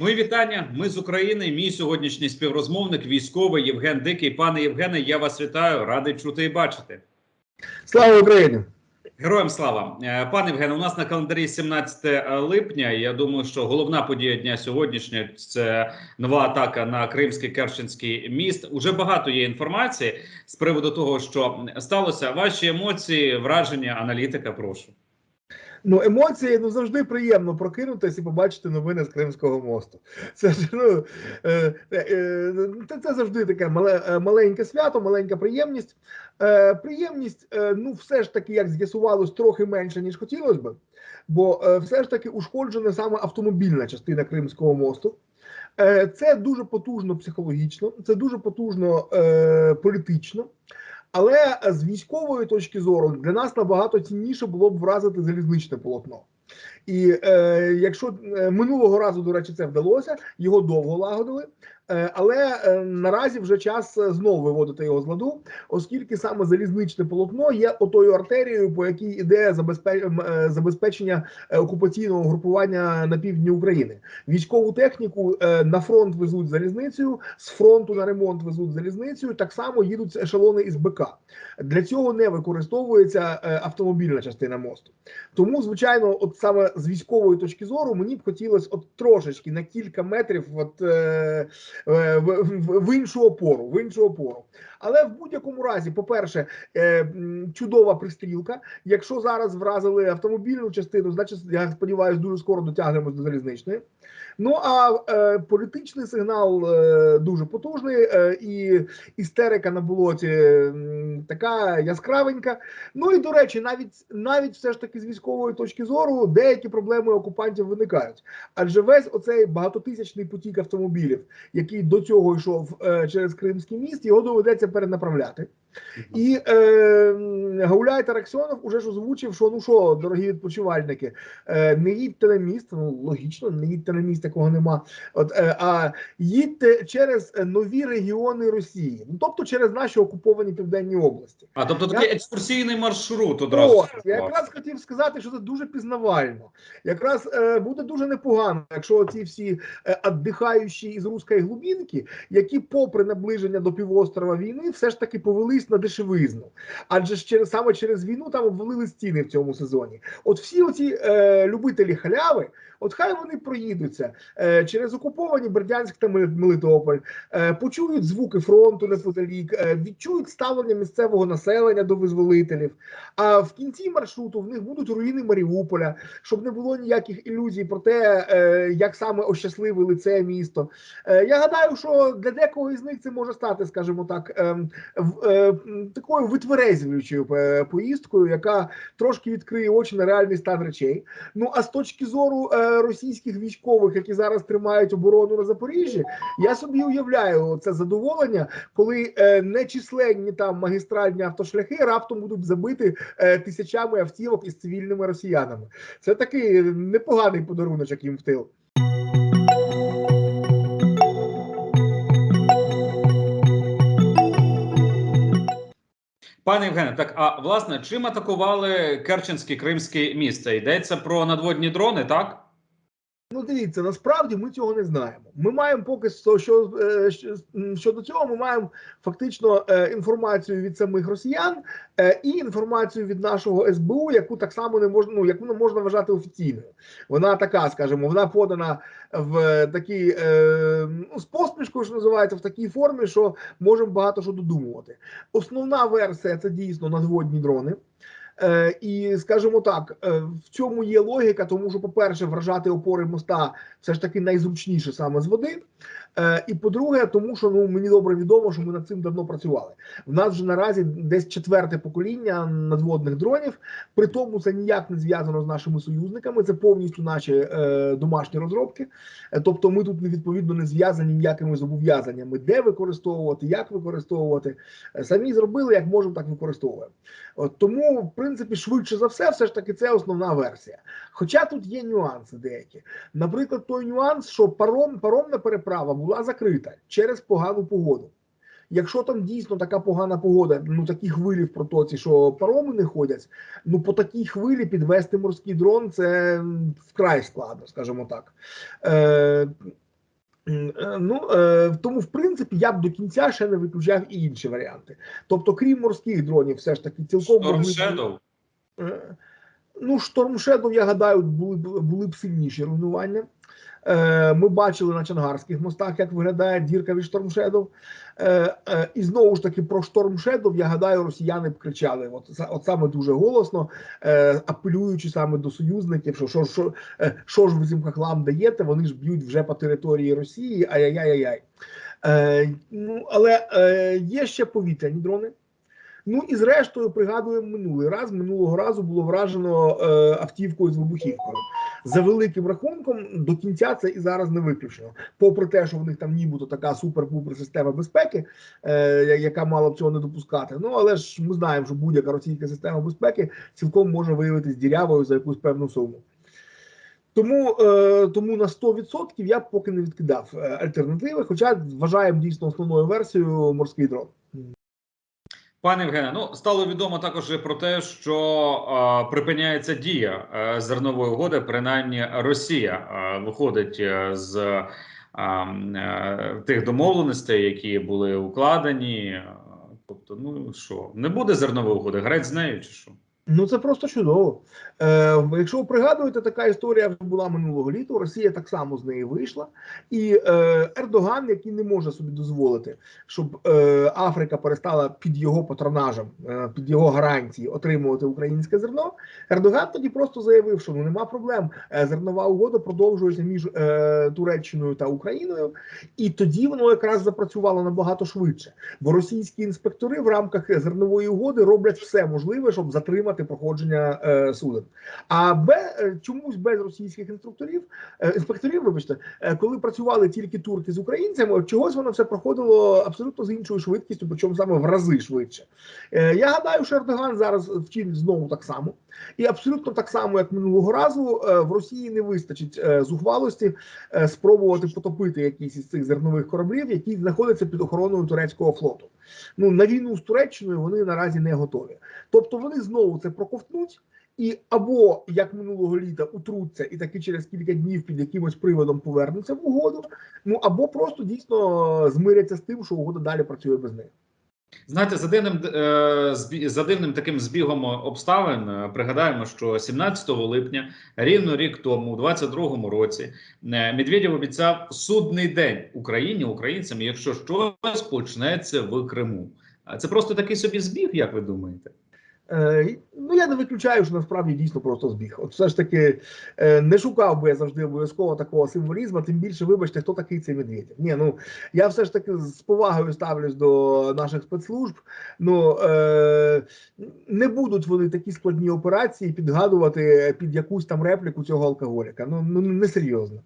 Мої вітання. Ми з України. Мій сьогоднішній співрозмовник, військовий Євген Дикий. Пане Євгене, я вас вітаю, радий чути і бачити. Слава Україні! Героям слава, Е, пане Євгене. У нас на календарі 17 липня. Я думаю, що головна подія дня сьогоднішнього – це нова атака на Кримський Керченський міст. Уже багато є інформації з приводу того, що сталося. Ваші емоції, враження, аналітика. Прошу. Ну, емоції ну завжди приємно прокинутися і побачити новини з Кримського мосту. Це ж ну е, е, це, це завжди таке е, маленьке свято, маленька приємність. Е, Приємність, е, ну, все ж таки, як з'ясувалось, трохи менше ніж хотілося б, бо е, все ж таки ушкоджена саме автомобільна частина Кримського мосту. Е, Це дуже потужно психологічно, це дуже потужно е, політично. Але з військової точки зору для нас набагато цінніше було б вразити залізничне полотно. І е, якщо е, минулого разу, до речі, це вдалося, його довго лагодили. Е, але е, наразі вже час знову виводити його з ладу, оскільки саме залізничне полотно є отою артерією, по якій іде забезпе- забезпечення окупаційного групування на півдні України. Військову техніку на фронт везуть залізницею, з фронту на ремонт везуть залізницею. Так само їдуть ешелони із БК. Для цього не використовується автомобільна частина мосту. Тому, звичайно, от саме з військової точки зору мені б хотілося от трошечки на кілька метрів, от е, е, в, в, іншу опору, в іншу опору. Але в будь-якому разі, по-перше, е, чудова пристрілка. Якщо зараз вразили автомобільну частину, значить я сподіваюся, дуже скоро дотягнемось до залізничної. Ну а е, політичний сигнал е, дуже потужний, е, і істерика на болоті м, така яскравенька. Ну і до речі, навіть навіть все ж таки з військової точки зору деякі проблеми окупантів виникають. Адже весь оцей багатотисячний потік автомобілів, який до цього йшов е, через Кримський міст, його доведеться перенаправляти. І е, Гауляй Тараксьонов уже ж озвучив, що ну що, дорогі відпочивальники, е, не їдьте на міст, ну логічно, не їдьте на міст, якого нема. От, е, а їдьте через е, нові регіони Росії, ну тобто через наші окуповані південні області. А тобто Я- такий екскурсійний маршрут одразу. О, я якраз хотів сказати, що це дуже пізнавально. Якраз е, буде дуже непогано, якщо ці всі е, віддихаючі із руської глубинки, які, попри наближення до півострова війни, все ж таки повелись на дешевизну. Адже через саме через війну там обвалили стіни в цьому сезоні. От всі оці е, любителі халяви, от хай вони проїдуться е, через окуповані Бердянськ та Мел- Мелитополь, е, почують звуки фронту неподалік, е, відчують ставлення місцевого населення до визволителів. А в кінці маршруту в них будуть руїни Маріуполя, щоб не було ніяких ілюзій про те, е, як саме ощасливили це місто. Е, Я гадаю, що для декого із них це може стати, скажімо так, ем, е, м, такою витверезюючою е, поїздкою, яка трошки відкриє очі на реальний стан речей. Ну а з точки зору е, російських військових, які зараз тримають оборону на Запоріжжі, я собі уявляю це задоволення, коли е, нечисленні там магістральні автошляхи раптом будуть забиті е, тисячами автівок із цивільними росіянами. Це такий непоганий подарунок їм в тил. Пане Євгене, так а власне, чим атакували Керченський Кримський міст? Йдеться про надводні дрони, так? Ну, дивіться, насправді ми цього не знаємо. Ми маємо поки що, е, щодо цього, ми маємо фактично е, інформацію від самих росіян е, і інформацію від нашого СБУ, яку так само не можна, ну яку не можна вважати офіційною. Вона така, скажімо, вона подана в такій ну, з посмішкою, що називається, в такій формі, що можемо багато що додумувати. Основна версія це дійсно надводні дрони. Е, і скажімо так, е, в цьому є логіка, тому що, по-перше, вражати опори моста все ж таки найзручніше саме з води. Е, і по-друге, тому що ну мені добре відомо, що ми над цим давно працювали. В нас вже наразі десь четверте покоління надводних дронів. При тому це ніяк не зв'язано з нашими союзниками. Це повністю наші е, домашні розробки. Е, тобто, ми тут відповідно не зв'язані ніякими зобов'язаннями, де використовувати, як використовувати. Е, Самі зробили, як можемо, так використовуємо. От, тому, в принципі, швидше за все, все ж таки, це основна версія. Хоча тут є нюанси деякі. Наприклад, той нюанс, що паром, паромна переправа була закрита через погану погоду. Якщо там дійсно така погана погода, ну такі хвилі в протоці, що пароми не ходять, ну по такій хвилі підвести морський дрон це вкрай складно, скажімо так. Е, е, Ну е, тому, в принципі, я б до кінця ще не виключав і інші варіанти. Тобто, крім морських дронів, все ж таки цілком Storm Shadow. Е, Ну, Шторм Shadow, я гадаю, були були б сильніші руйнування. Е, Ми бачили на Чангарських мостах, як виглядає дірка від Шторм Shadow. Е, І знову ж таки про Шторм Shadow, я гадаю, росіяни б кричали. От, от саме дуже голосно, е, апелюючи саме до союзників, що, що, що, що ж ви цим хахлам даєте, вони ж б'ють вже по території Росії, ай-яй-яй-яй. Ну, але є ще повітряні дрони. Ну і зрештою пригадуємо минулий раз. Минулого разу було вражено автівкою з вибухівкою. За великим рахунком до кінця це і зараз не виключено. Попри те, що в них там нібито така супер-пупер система безпеки, е, яка мала б цього не допускати. Ну але ж ми знаємо, що будь-яка російська система безпеки цілком може виявитись дірявою за якусь певну суму. Тому, е, тому на 100% я поки не відкидав е, альтернативи, хоча вважаємо дійсно основною версією морський дрон. Пане Євгене, ну стало відомо також про те, що е, припиняється дія е, зернової угоди. Принаймні, Росія е, виходить е, з е, е, тих домовленостей, які були укладені. Тобто, ну що, не буде зернової угоди? Грець з нею чи що? Ну це просто чудово. Е, якщо ви пригадуєте, така історія вже була минулого літа. Росія так само з неї вийшла, і е, Ердоган, який не може собі дозволити, щоб е, Африка перестала під його патронажем, е, під його гарантії отримувати українське зерно. Ердоган тоді просто заявив, що ну нема проблем. Е, зернова угода продовжується між е, Туреччиною та Україною, і тоді воно якраз запрацювало набагато швидше. Бо російські інспектори в рамках зернової угоди роблять все можливе, щоб затримати проходження е, суден. А бе, чомусь без російських інструкторів, е, інспекторів, вибачте, е, коли працювали тільки турки з українцями, чогось воно все проходило абсолютно з іншою швидкістю, причому саме в рази швидше. Е, я гадаю, що Ердоган зараз вчинить знову так само. І абсолютно так само, як минулого разу, е, в Росії не вистачить е, зухвалості е, спробувати потопити якісь із цих зернових кораблів, які знаходяться під охороною турецького флоту. Ну на війну з Туреччиною вони наразі не готові. Тобто вони знову це проковтнуть. І або як минулого літа утруться і таки через кілька днів під якимось приводом повернуться в угоду, ну або просто дійсно змиряться з тим, що угода далі працює без них. Знаєте, за дивним е, за дивним таким збігом обставин е, пригадаємо, що 17 липня, рівно рік тому, у 22-му році, е, Медведєв обіцяв судний день Україні, українцям, якщо щось почнеться в Криму. Це просто такий собі збіг, як ви думаєте? Е, ну я не виключаю, що насправді дійсно просто збіг. От все ж таки е, не шукав би я завжди обов'язково такого символізму, тим більше, вибачте, хто такий цей Медведєв. Ні, ну я все ж таки з повагою ставлюсь до наших спецслужб. Ну е, не будуть вони такі складні операції підгадувати під якусь там репліку цього алкоголіка. Ну, ну не серйозно.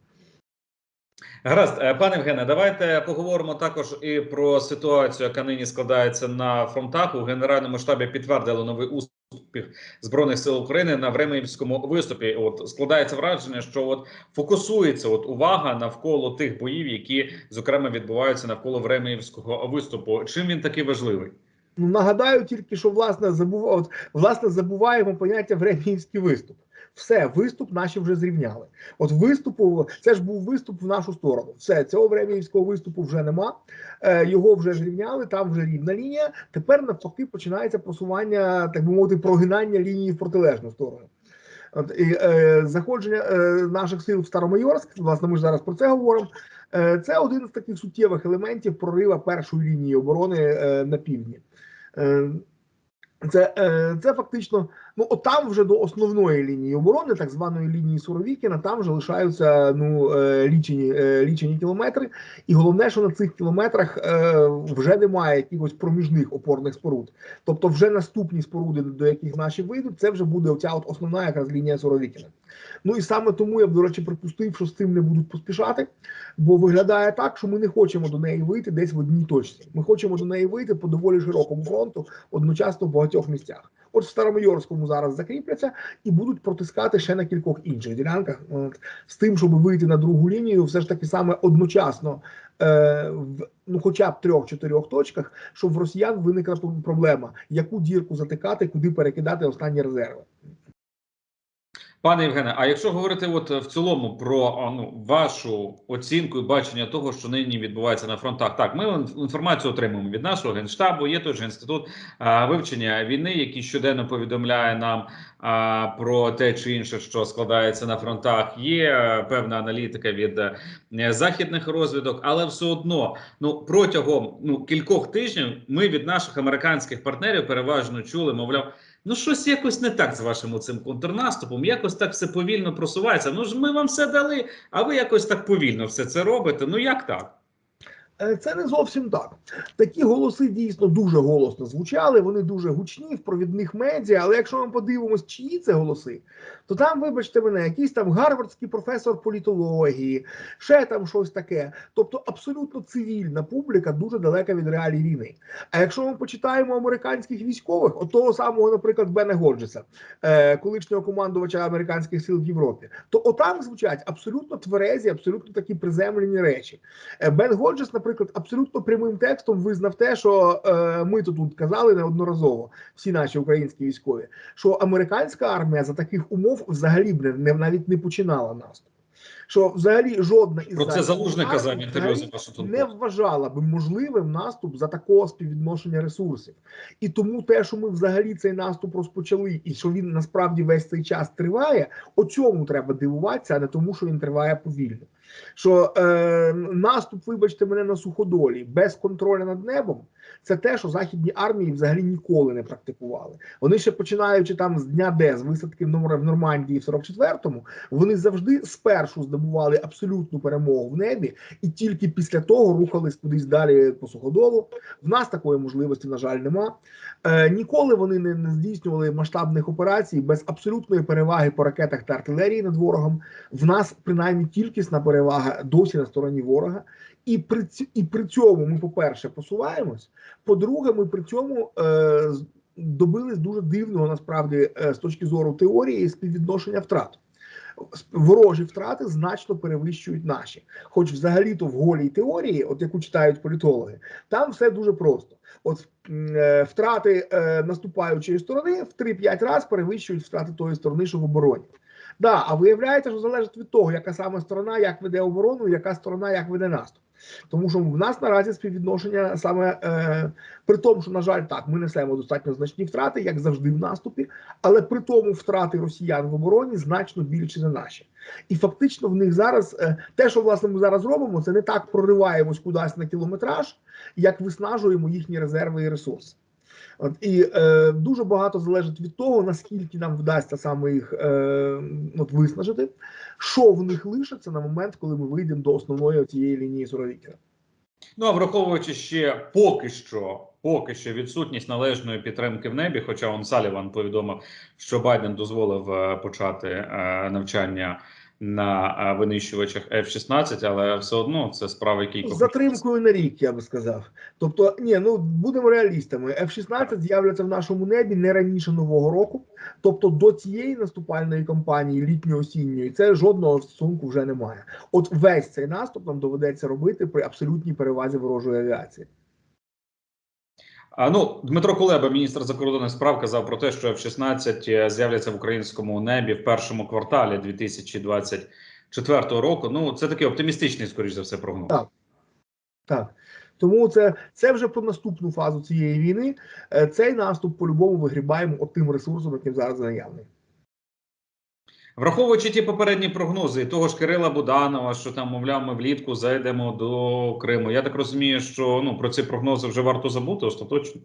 Гаразд, Е, пане Євгене, давайте поговоримо також і про ситуацію, яка нині складається на фронтах. У генеральному штабі підтвердили новий успіх збройних сил України на Временівському виступі. От складається враження, що от фокусується от увага навколо тих боїв, які зокрема відбуваються навколо Временівського виступу. Чим він такий важливий? Ну, нагадаю тільки, що власне забув, от, власне забуваємо поняття временівський виступ. Все, виступ наші вже зрівняли. От виступу, це ж був виступ в нашу сторону. Все, цього временівського виступу вже нема. Е, його вже зрівняли, там вже рівна лінія. Тепер навпаки починається просування, так би мовити, прогинання лінії в протилежну сторону. От, і, е, заходження е, наших сил в Старомайорськ, власне, ми ж зараз про це говоримо. Е, це один з таких суттєвих елементів прорива першої лінії оборони е, на півдні. Е, Це, е, це фактично, ну от там вже до основної лінії оборони, так званої лінії Суровікіна, там вже лишаються ну е, лічені, е, лічені кілометри. І головне, що на цих кілометрах е, вже немає якихось проміжних опорних споруд. Тобто, вже наступні споруди, до яких наші вийдуть, це вже буде оця от основна якраз лінія Суровікіна. Ну і саме тому я б, до речі, припустив, що з цим не будуть поспішати, бо виглядає так, що ми не хочемо до неї вийти десь в одній точці. Ми хочемо до неї вийти по доволі широкому фронту, одночасно в багатьох місцях. От в Старомайорському зараз закріпляться і будуть протискати ще на кількох інших ділянках. З тим, щоб вийти на другу лінію, все ж таки саме одночасно е, в ну, хоча б трьох-чотирьох точках, щоб в росіян виникла проблема, яку дірку затикати, куди перекидати останні резерви. Пане Євгене, а якщо говорити от в цілому про ну, вашу оцінку і бачення того, що нині відбувається на фронтах, так ми інформацію отримуємо від нашого генштабу. Є той же інститут а, вивчення війни, який щоденно повідомляє нам а, про те чи інше, що складається на фронтах. Є е, певна аналітика від е, західних розвідок, але все одно ну протягом ну кількох тижнів ми від наших американських партнерів переважно чули, мовляв. Ну, щось якось не так з вашим цим контрнаступом, якось так все повільно просувається. Ну ж ми вам все дали, а ви якось так повільно все це робите. Ну як так? Е, Це не зовсім так. Такі голоси дійсно дуже голосно звучали. Вони дуже гучні в провідних медіа. Але якщо ми подивимось, чиї це голоси, то там, вибачте мене, якийсь там гарвардський професор політології, ще там щось таке. Тобто, абсолютно цивільна публіка, дуже далека від реалій війни. А якщо ми почитаємо американських військових, от того самого, наприклад, Бена Годжеса, е, колишнього командувача американських сил в Європі, то отам звучать абсолютно тверезі, абсолютно такі приземлені речі. Е, Бен Годжес, наприклад, абсолютно прямим текстом визнав те, що е, ми тут казали неодноразово, всі наші українські військові, що американська армія за таких умов взагалі б не, не навіть не починала наступ. Що взагалі жодна із Про це західних залужний армій казав в інтерв'ю взагалі за Вашингтон не вважала би можливим наступ за такого співвідношення ресурсів. І тому те, що ми взагалі цей наступ розпочали, і що він насправді весь цей час триває, о цьому треба дивуватися, а не тому, що він триває повільно. Що е, наступ, вибачте мене, на суходолі без контролю над небом, це те, що західні армії взагалі ніколи не практикували. Вони ще починаючи там з дня Д, з висадки в Нормандії в 44-му, вони завжди спершу здобували абсолютну перемогу в небі, і тільки після того рухались кудись далі по суходолу. В нас такої можливості, на жаль, нема. Е, ніколи вони не, не здійснювали масштабних операцій без абсолютної переваги по ракетах та артилерії над ворогом. В нас принаймні кількісна перевага досі на стороні ворога. І при і при цьому ми, по-перше, посуваємось. По-друге, ми при цьому е, добились дуже дивного насправді е, з точки зору теорії співвідношення втрат. Ворожі втрати значно перевищують наші. Хоч взагалі-то в голій теорії, от яку читають політологи, там все дуже просто. От е, втрати е, наступаючої сторони в 3-5 разів перевищують втрати тої сторони, що в обороні. Да, а виявляється, що залежить від того, яка саме сторона як веде оборону, яка сторона як веде наступ. Тому що в нас наразі співвідношення саме е, при тому, що на жаль, так ми несемо достатньо значні втрати, як завжди в наступі, але при тому втрати росіян в обороні значно більші за наші. І фактично в них зараз е, те, що власне ми зараз робимо, це не так прориваємось кудись на кілометраж, як виснажуємо їхні резерви і ресурси. От і е, дуже багато залежить від того, наскільки нам вдасться саме їх е, от виснажити, що в них лишиться на момент, коли ми вийдемо до основної цієї лінії Суровікіна. Ну а враховуючи ще поки що, поки що відсутність належної підтримки в небі, хоча он Саліван повідомив, що Байден дозволив е, почати е, навчання на е, винищувачах F-16, але все одно це справа З кількох затримкою на рік, я би сказав. Тобто, ні, ну будемо реалістами. F-16 з'являться в нашому небі не раніше нового року. Тобто до цієї наступальної кампанії літньо-осінньої це жодного стосунку вже немає. От весь цей наступ нам доведеться робити при абсолютній перевазі ворожої авіації. А ну Дмитро Кулеба, міністр закордонних справ, казав про те, що F-16 з'являться в українському небі в першому кварталі 2024 року. Ну це такий оптимістичний, скоріш за все, прогноз. Так. Так. Тому це, це вже про наступну фазу цієї війни. Е, Цей наступ по-любому вигрібаємо от тим ресурсом, яким зараз наявний. Враховуючи ті попередні прогнози, того ж Кирила Буданова, що там, мовляв, ми влітку зайдемо до Криму. Я так розумію, що ну про ці прогнози вже варто забути остаточно.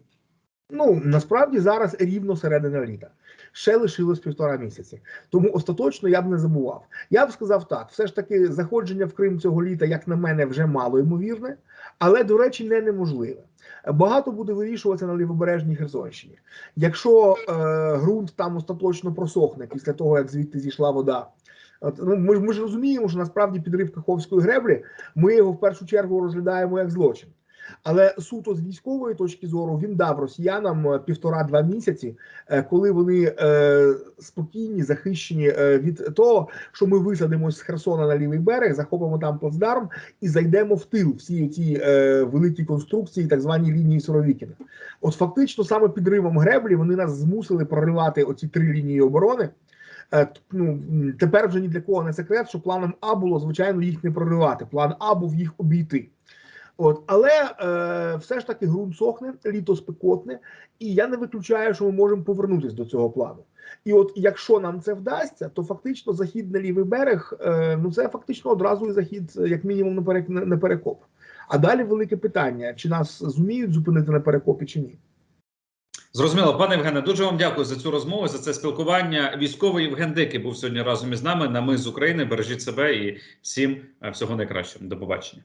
Ну насправді зараз рівно середина літа. Ще лишилось півтора місяці. Тому остаточно я б не забував. Я б сказав так: все ж таки, заходження в Крим цього літа, як на мене, вже мало ймовірне, але, до речі, не неможливе. Багато буде вирішуватися на лівобережній Херсонщині. Якщо е, ґрунт там остаточно просохне після того, як звідти зійшла вода. От, ну, ми, ж- ми ж розуміємо, що насправді підрив Каховської греблі, ми його в першу чергу розглядаємо як злочин. Але суто з військової точки зору він дав росіянам е, півтора-два місяці, е, коли вони е, спокійні, захищені від того, що ми висадимось з Херсона на лівий берег, захопимо там плацдарм і зайдемо в тил всі ці великі конструкції, так звані лінії Суровікіна. От фактично саме підривом греблі вони нас змусили проривати оці три лінії оборони. Ну, тепер вже ні для кого не секрет, що планом А було звичайно їх не проривати. План А був їх обійти. От, але е, все ж таки ґрунт сохне, літо спекотне, і я не виключаю, що ми можемо повернутися до цього плану. І от якщо нам це вдасться, то фактично захід на лівий берег, е, ну це фактично одразу і захід, е, як мінімум, на перек- на- на перекоп. А далі велике питання: чи нас зуміють зупинити на перекопі, чи ні? Зрозуміло, пане Євгене, дуже вам дякую за цю розмову, за це спілкування. Військовий Євген Дикий був сьогодні разом із нами на ми з України. Бережіть себе і всім е, всього найкращого. До побачення.